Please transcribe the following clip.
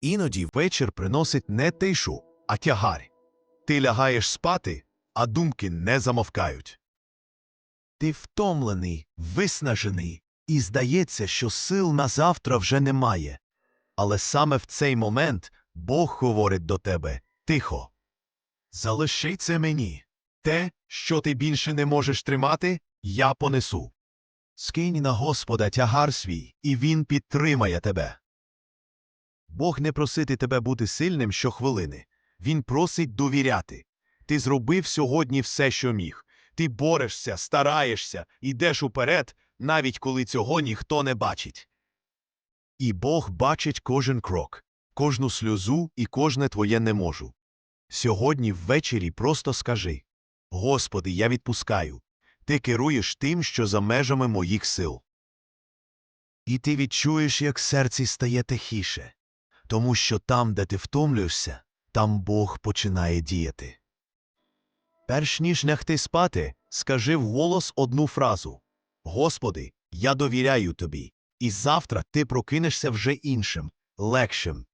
Іноді вечір приносить не тишу, а тягар. Ти лягаєш спати, а думки не замовкають. Ти втомлений, виснажений, і здається, що сил на завтра вже немає. Але саме в цей момент Бог говорить до тебе тихо. Залиши це мені. Те, що ти більше не можеш тримати, я понесу. Скинь на Господа тягар свій, і він підтримає тебе. Бог не просить тебе бути сильним щохвилини. Він просить довіряти. Ти зробив сьогодні все, що міг. Ти борешся, стараєшся, йдеш уперед, навіть коли цього ніхто не бачить. І Бог бачить кожен крок, кожну сльозу і кожне твоє не можу. Сьогодні ввечері просто скажи Господи, я відпускаю. Ти керуєш тим, що за межами моїх сил. І ти відчуєш, як серці стає тихіше, тому що там, де ти втомлюєшся, там Бог починає діяти. Перш ніж лягти спати, скажи вголос одну фразу Господи, я довіряю тобі, і завтра ти прокинешся вже іншим, легшим,